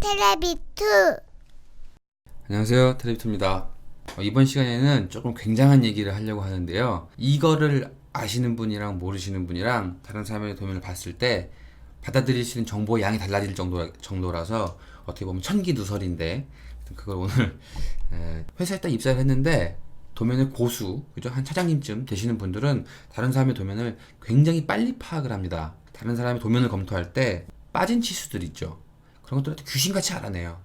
테레비투. 안녕하세요. 테레비토입니다. 어, 이번 시간에는 조금 굉장한 얘기를 하려고 하는데요. 이거를 아시는 분이랑 모르시는 분이랑 다른 사람의 도면을 봤을 때 받아들이시는 정보의 양이 달라질 정도, 정도라서 어떻게 보면 천기누설인데 그걸 오늘 에, 회사에 딱 입사를 했는데 도면의 고수 그죠? 한 차장님쯤 되시는 분들은 다른 사람의 도면을 굉장히 빨리 파악을 합니다. 다른 사람의 도면을 검토할 때 빠진 치수들 있죠 그런 것들을 귀신같이 알아내요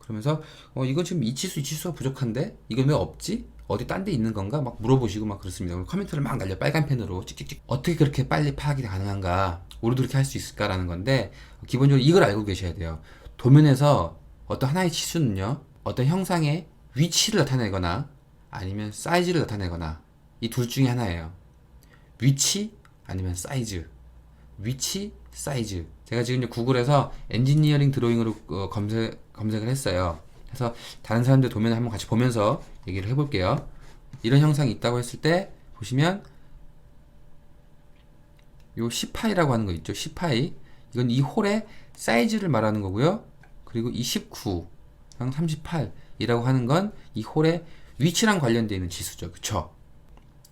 그러면서 어 이거 지금 이 치수 이 치수가 부족한데 이건 왜 없지? 어디 딴 데 있는 건가? 막 물어보시고 막 그렇습니다. 커멘트를 막 날려 빨간 펜으로 찍찍찍 어떻게 그렇게 빨리 파악이 가능한가? 우리도 그렇게 할 수 있을까라는 건데 기본적으로 이걸 알고 계셔야 돼요. 도면에서 어떤 하나의 치수는요 어떤 형상의 위치를 나타내거나 아니면 사이즈를 나타내거나 이 둘 중에 하나예요. 위치 아니면 사이즈. 위치, 사이즈. 제가 지금 이제 구글에서 엔지니어링 드로잉으로 어, 검색, 검색을 했어요. 그래서 다른 사람들 도면을 한번 같이 보면서 얘기를 해볼게요. 이런 형상이 있다고 했을 때 보시면 요 10파이라고 하는 거 있죠. 10파이. 이건 이 홀의 사이즈를 말하는 거고요. 그리고 이 19랑 38이라고 하는 건 이 홀의 위치랑 관련되어 있는 지수죠. 그쵸?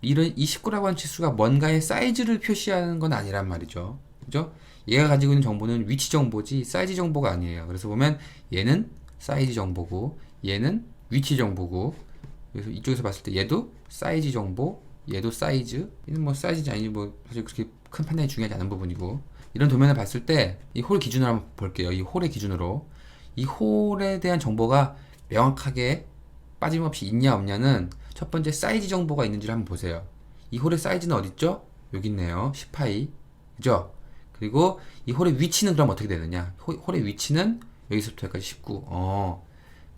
이런 이 19라고 하는 지수가 뭔가의 사이즈를 표시하는 건 아니란 말이죠. 그죠? 얘가 가지고 있는 정보는 위치 정보지 사이즈 정보가 아니에요. 그래서 보면 얘는 사이즈 정보고 얘는 위치 정보고 그래서 이쪽에서 봤을 때 얘도 사이즈 정보, 얘도 사이즈. 얘는 뭐 사이즈지 아니지 뭐 사실 그렇게 큰 판단이 중요하지 않은 부분이고 이런 도면을 봤을 때 이 홀 기준으로 한번 볼게요. 이 홀의 기준으로 이 홀에 대한 정보가 명확하게 빠짐없이 있냐 없냐는 첫 번째 사이즈 정보가 있는지를 한번 보세요. 이 홀의 사이즈는 어디 있죠? 여기 있네요. 10파이. 그죠? 그리고 이 홀의 위치는 그럼 어떻게 되느냐? 홀- 홀의 위치는 여기서부터 여기까지 19. 어.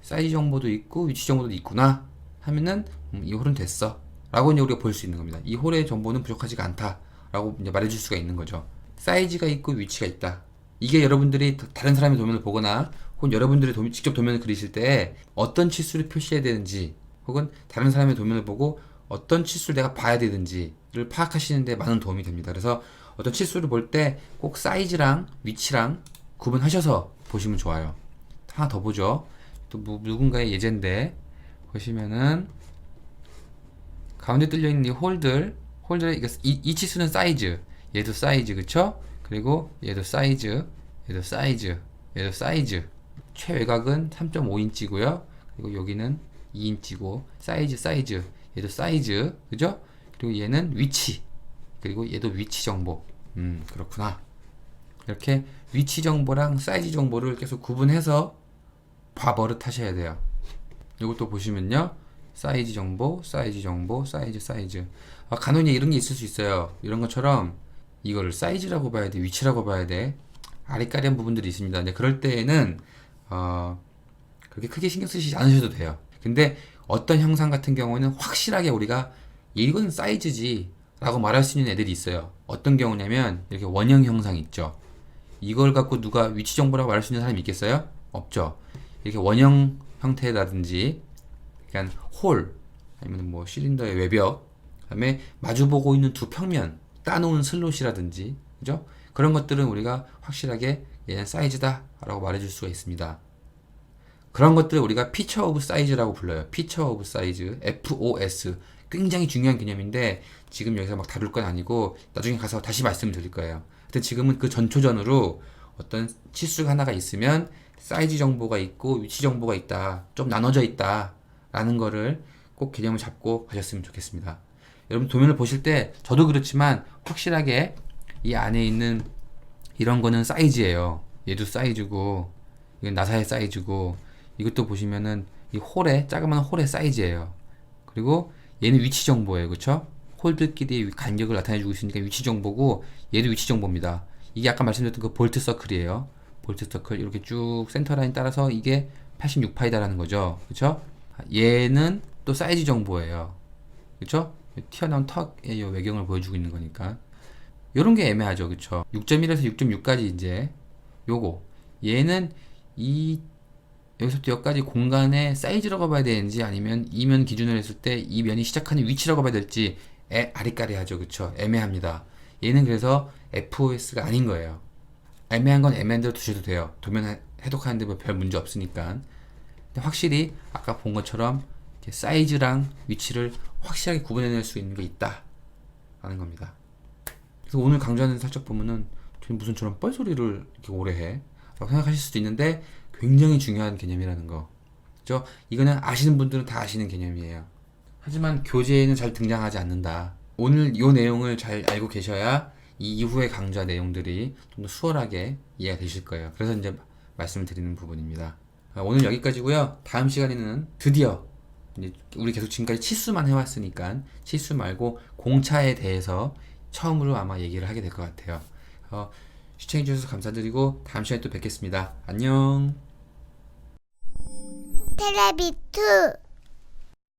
사이즈 정보도 있고 위치 정보도 있구나. 하면은 음, 이 홀은 됐어. 라고 이제 우리가 볼 수 있는 겁니다. 이 홀의 정보는 부족하지가 않다. 라고 이제 말해줄 수가 있는 거죠. 사이즈가 있고 위치가 있다. 이게 여러분들이 다- 다른 사람의 도면을 보거나 혹은 여러분들이 도면- 직접 도면을 그리실 때 어떤 치수를 표시해야 되는지 혹은 다른 사람의 도면을 보고 어떤 치수를 내가 봐야 되는지를 파악하시는데 많은 도움이 됩니다. 그래서 어떤 치수를 볼 때 꼭 사이즈랑 위치랑 구분하셔서 보시면 좋아요. 하나 더 보죠. 또 뭐- 누군가의 예제인데 보시면은 가운데 뚫려 있는 이 홀들 이거 이, 이 치수는 사이즈 얘도 사이즈 그쵸? 그리고 얘도 사이즈 얘도 사이즈 얘도 사이즈 최외곽은 3.5인치고요 그리고 여기는 2인치고 사이즈 사이즈 얘도 사이즈 그죠? 그리고 얘는 위치 그리고 얘도 위치 정보 음 그렇구나 이렇게 위치 정보랑 사이즈 정보를 계속 구분해서 봐버릇 하셔야 돼요 이것도 보시면요. 사이즈 정보, 사이즈 정보, 사이즈, 사이즈. 아, 간혹 이런 게 있을 수 있어요. 이런 것처럼 이거를 사이즈라고 봐야 돼, 위치라고 봐야 돼. 아리까리한 부분들이 있습니다. 근데 그럴 때에는 어, 그렇게 크게 신경 쓰시지 않으셔도 돼요. 근데 어떤 형상 같은 경우는 확실하게 우리가 이건 사이즈지 라고 말할 수 있는 애들이 있어요. 어떤 경우냐면 이렇게 원형 형상 있죠. 이걸 갖고 누가 위치 정보라고 말할 수 있는 사람이 있겠어요? 없죠. 이렇게 원형 형태라든지 그러니까 홀 아니면 뭐 실린더의 외벽 그다음에 마주 보고 있는 두 평면 따놓은 슬롯이라든지 그죠? 그런 것들은 우리가 확실하게 얘는 사이즈다라고 말해줄 수가 있습니다. 그런 것들을 우리가 피처 오브 사이즈라고 불러요. 피처 오브 사이즈, FOS. 굉장히 중요한 개념인데 지금 여기서 막 다룰 건 아니고 나중에 가서 다시 말씀을 드릴 거예요. 근데 지금은 그 전초전으로 어떤 치수가 하나가 있으면 사이즈 정보가 있고 위치 정보가 있다. 좀 나눠져 있다. 라는 거를 꼭 개념을 잡고 가셨으면 좋겠습니다. 여러분 도면을 보실 때 저도 그렇지만 확실하게 이 안에 있는 이런 거는 사이즈예요. 얘도 사이즈고 이건 나사의 사이즈고 이것도 보시면은 이 홀의 자그마한 홀의 사이즈예요. 그리고 얘는 위치 정보예요. 그쵸? 홀들끼리의 간격을 나타내주고 있으니까 위치 정보고 얘도 위치 정보입니다. 이게 아까 말씀드렸던 그 볼트 서클이에요. 볼트 서클 이렇게 쭉 센터 라인 따라서 이게 86파이다라는 거죠. 그쵸? 얘는 또 사이즈 정보예요. 그쵸? 튀어나온 턱의 이 외경을 보여주고 있는 거니까. 요런 게 애매하죠. 그쵸? 6.1에서 6.6까지 이제 요거. 얘는 이 여기서부터 여기까지 공간의 사이즈라고 봐야 되는지 아니면 이면 기준으로 했을 때 이 면이 시작하는 위치라고 봐야 될지 애, 아리까리하죠. 그쵸? 애매합니다. 얘는 그래서 FOS가 아닌 거예요. 애매한 건 애매한 대로 두셔도 돼요. 도면 해- 해독하는데 뭐 별 문제 없으니까. 확실히 아까 본 것처럼 사이즈랑 위치를 확실하게 구분해낼 수 있는 게 있다. 라는 겁니다. 그래서 오늘 강조하는 살짝 보면은 쟤 무슨 저런 뻘소리를 이렇게 오래 해. 라고 생각하실 수도 있는데 굉장히 중요한 개념이라는 거. 그죠? 이거는 아시는 분들은 다 아시는 개념이에요. 하지만 교재에는 잘 등장하지 않는다. 오늘 이 내용을 잘 알고 계셔야 이 이후에 강조한 내용들이 좀 더 수월하게 이해가 되실 거예요. 그래서 이제 말씀을 드리는 부분입니다. 아, 오늘 여기까지고요. 다음 시간에는 드디어 우리 계속 지금까지 치수만 해왔으니까 치수 말고 공차에 대해서 처음으로 아마 얘기를 하게 될 것 같아요. 어, 시청해주셔서 감사드리고 다음 시간에 또 뵙겠습니다. 안녕. 테레비투